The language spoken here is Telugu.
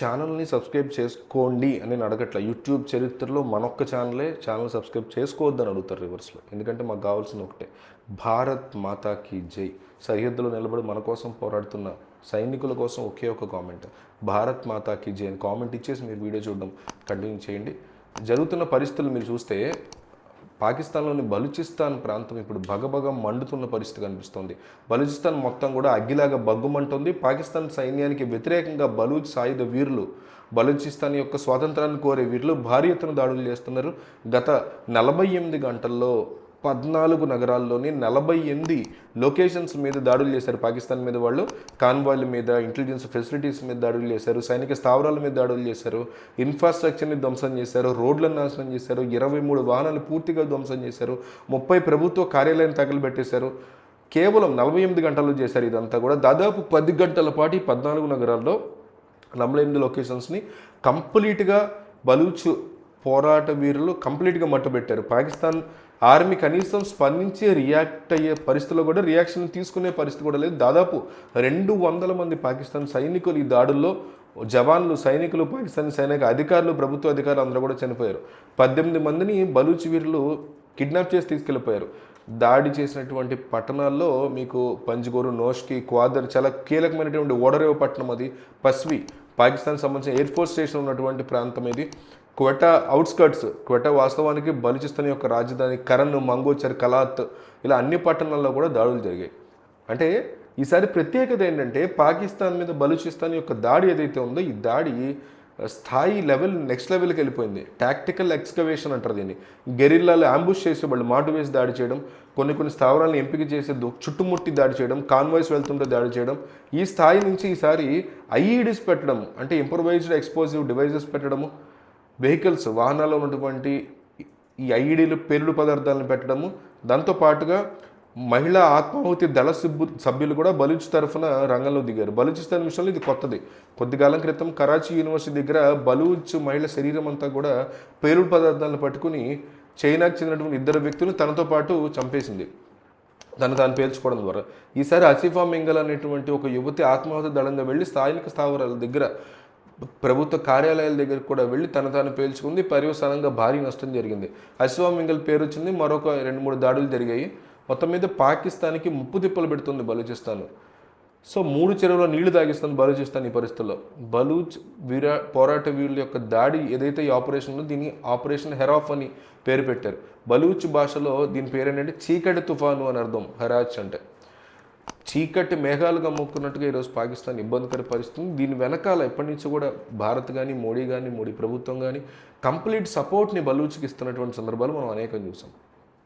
ఛానల్ని సబ్స్క్రైబ్ చేసుకోండి అని నేను అడగట్ల. యూట్యూబ్ చరిత్రలో మనొక్క ఛానలే ఛానల్ సబ్స్క్రైబ్ చేసుకోవద్దని అడుగుతారు రివర్స్లో. ఎందుకంటే మాకు కావాల్సిన ఒకటే. భారత్ మాతాకి జై. సరిహద్దులో నిలబడి మన కోసం పోరాడుతున్న సైనికుల కోసం ఒకే ఒక కామెంట్. భారత్ మాతాకి జై అని కామెంట్ ఇచ్చేసి మీరు వీడియో చూడడం కంటిన్యూ చేయండి. జరుగుతున్న పరిస్థితులు మీరు చూస్తే పాకిస్తాన్లోని బలూచిస్తాన్ ప్రాంతం ఇప్పుడు భగభగ మండుతున్న పరిస్థితి కనిపిస్తోంది. బలూచిస్తాన్ మొత్తం కూడా అగ్గిలాగా బగ్గుమంటుంది. పాకిస్తాన్ సైన్యానికి వ్యతిరేకంగా బలూచ్ సాయుధ వీరులు బలూచిస్తాన్ యొక్క స్వాతంత్రాన్ని కోరే వీరులు భారీ ఎత్తున దాడులు చేస్తున్నారు. గత నలభై ఎనిమిది గంటల్లో పద్నాలుగు నగరాల్లోని నలభై ఎనిమిది లొకేషన్స్ మీద దాడులు చేశారు. పాకిస్తాన్ మీద వాళ్ళు కాన్వాయిల మీద ఇంటెలిజెన్స్ ఫెసిలిటీస్ మీద దాడులు చేశారు సైనిక స్థావరాల మీద దాడులు చేశారు ఇన్ఫ్రాస్ట్రక్చర్ని ధ్వంసం చేశారు రోడ్లను నాశనం చేశారు ఇరవై మూడు వాహనాలు పూర్తిగా ధ్వంసం చేశారు ముప్పై ప్రభుత్వ కార్యాలయం తగలబెట్టేశారు. కేవలం నలభై ఎనిమిది గంటల్లో చేశారు ఇదంతా కూడా. దాదాపు పది గంటల పాటు పద్నాలుగు నగరాల్లో నలభై ఎనిమిది లొకేషన్స్ని కంప్లీట్గా బలూచ్ పోరాట వీరులు కంప్లీట్గా మట్టుబెట్టారు. పాకిస్తాన్ ఆర్మీ కనీసం స్పందించి రియాక్ట్ అయ్యే పరిస్థితిలో కూడా రియాక్షన్ తీసుకునే పరిస్థితి కూడా లేదు. దాదాపు రెండు వందల మంది పాకిస్తాన్ సైనికులు ఈ దాడుల్లో జవాన్లు సైనికులు పాకిస్తాన్ సైనిక అధికారులు ప్రభుత్వ అధికారులు అందరూ కూడా చనిపోయారు. పద్దెనిమిది మందిని బలూచి వీరులు కిడ్నాప్ చేసి తీసుకెళ్ళిపోయారు. దాడి చేసినటువంటి పట్టణాల్లో మీకు పంజ్గోరు నోష్కి క్వాదర్ చాలా కీలకమైనటువంటి ఓడరేవు పట్టణం అది. పస్వి పాకిస్తాన్ సంబంధించిన ఎయిర్ ఫోర్స్ స్టేషన్ ఉన్నటువంటి ప్రాంతం ఇది. క్వెటా అవుట్స్కర్ట్స్ క్వెటా వాస్తవానికి బలుచిస్తాన్ యొక్క రాజధాని కరణ్ మంగోచర్ కలాత్ ఇలా అన్ని పట్టణాల్లో కూడా దాడులు జరిగాయి. అంటే ఈసారి ప్రత్యేకత ఏంటంటే పాకిస్తాన్ మీద బలుచిస్తాన్ యొక్క దాడి ఏదైతే ఉందో ఈ దాడి స్థాయి లెవెల్ నెక్స్ట్ లెవెల్కి వెళ్ళిపోయింది. టాక్టికల్ ఎక్స్కవేషన్ అంటారు దీన్ని. గెరిల్లాలు అంబుష్ చేసి వాళ్ళు మాటు వేసి దాడి చేయడం కొన్ని కొన్ని స్థావరాలను ఎంపిక చేసి చుట్టుముట్టి దాడి చేయడం కాన్వాయిస్ వెళ్తుంటే దాడి చేయడం ఈ స్థాయి నుంచి ఈసారి ఐఈడీస్ పెట్టడం అంటే ఇంప్రవైజ్డ్ ఎక్స్పోజివ్ డివైజెస్ పెట్టడము వెహికల్స్ వాహనాల్లో ఉన్నటువంటి ఈ ఐఈడీలు పేలుడు పదార్థాలను పెట్టడము దాంతో పాటుగా మహిళా ఆత్మాహుతి దళ సిబ్బు సభ్యులు కూడా బలూచ్ తరఫున రంగంలో దిగారు. బలూచిస్తాన్ విషయంలో ఇది కొత్తది. కొద్దికాలం క్రితం కరాచీ యూనివర్సిటీ దగ్గర బలూచ్ మహిళ శరీరం అంతా కూడా పేలుడు పదార్థాలను పట్టుకుని చైనాకు చెందినటువంటి ఇద్దరు వ్యక్తులు తనతో పాటు చంపేసింది. తను తాను పేల్చుకోవడం ద్వారా. ఈసారి అసిఫా మింగల్ అనేటువంటి ఒక యువతి ఆత్మాహుతి దళంగా వెళ్ళి స్థానిక స్థావరాల దగ్గర ప్రభుత్వ కార్యాలయాల దగ్గర కూడా వెళ్ళి తన తాను పేల్చుకుంది. పర్యవసానంగా భారీ నష్టం జరిగింది. అసిఫా మింగల్ పేరు వచ్చింది మరొక రెండు మూడు దాడులు జరిగాయి. మొత్తం మీద పాకిస్తాన్కి ముప్పు తిప్పలు పెడుతుంది బలూచిస్తాన్. సో మూడు చెరువుల నీళ్ళు తాగిస్తుంది బలూచిస్తాన్ ఈ పరిస్థితుల్లో. బలూచ్ వీరా పోరాట వీరుల యొక్క దాడి ఏదైతే ఈ ఆపరేషన్ ఉందో దీన్ని ఆపరేషన్ హెరాఫ్ అని పేరు పెట్టారు. బలూచ్ భాషలో దీని పేరు ఏంటంటే చీకటి తుఫాను అని అర్థం హెరాచ్ అంటే. చీకటి మేఘాలుగా గమ్ముకున్నట్టుగా ఈరోజు పాకిస్తాన్ ఇబ్బందికర పరిస్థితి. దీని వెనకాల ఎప్పటి నుంచి కూడా భారత్ కానీ మోడీ కానీ మోడీ ప్రభుత్వం కానీ కంప్లీట్ సపోర్ట్ని బలూచ్కి ఇస్తున్నటువంటి సందర్భాలు మనం అనేకం చూసాం.